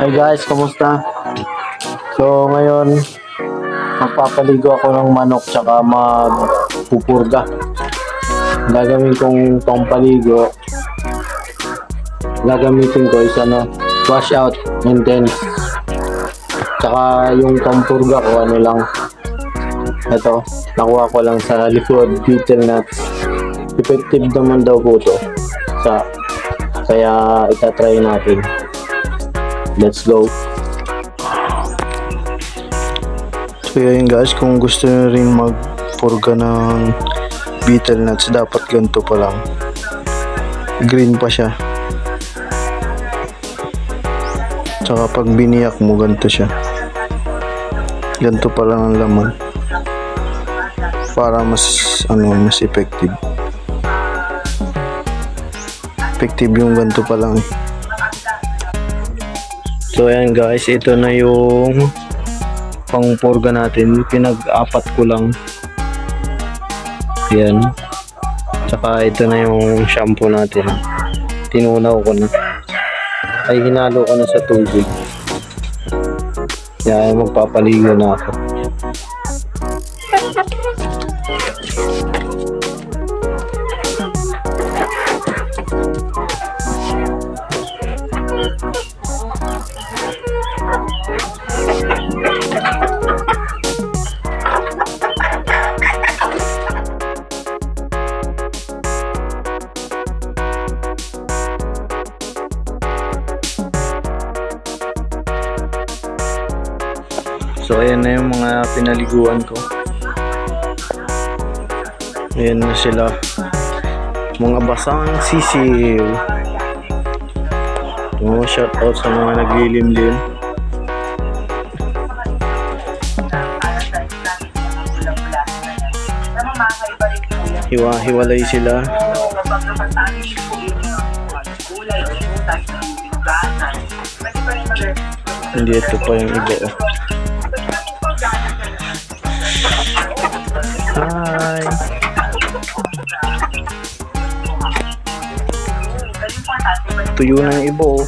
Hey guys, kamusta? So ngayon, magpapaligo ako ng manok tsaka magpupurga. Gagawin kong pampaligo. Gagamitin ko is ano, wash out and then tsaka yung pampurga ko ano lang. Ito, nakuha ko lang sa likod beetle nuts. Effective naman daw po to. Sa, kaya itatry natin. Let's go. So yun guys, kung gusto nyo rin magpurga ng beetle nuts, dapat ganito pa lang. Green pa siya. Tsaka pag biniyak mo, ganito siya. Ganito pa lang ang laman. Para mas, ano, mas effective. Effective yung ganito pa lang. So ayan guys, ito na yung pangpurga natin. Pinag-apat ko lang. Yan. Tsaka ito na yung shampoo natin. Tinunaw ko na. Ay hinalo ko na sa tubig. Yan, magpapaligo na ako. So ayan na yung mga pinaliguan ko. Ayan na sila. Mga basang sisiw. Oh, shout out sa mga naglilimlim. Hiwa-hiwalay sila. Hindi ito pa yung iba. Oh. Hi! Tuyo na yung iba oh.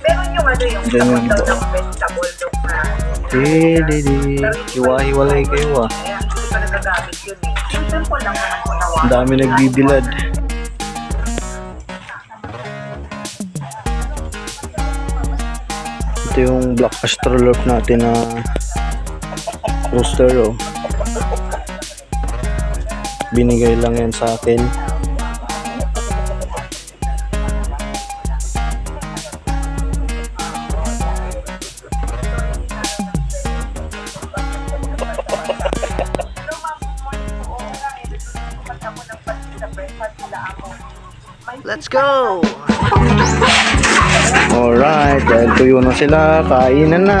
Meron yung ano yung Diyan yung iba. ng vegetable yung na Eh, di, di. Hiwa-hiwalay kayo ah. eh. Ang dami nagbibilad. Ito yung black astrolop natin na rooster oh. Binigay lang yan sa akin. Let's go! Alright, dahil tuyo na sila, kainan na.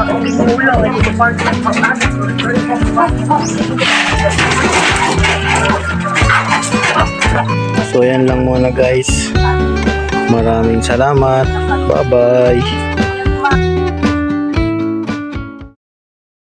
So yan lang muna guys. Maraming salamat. Bye bye.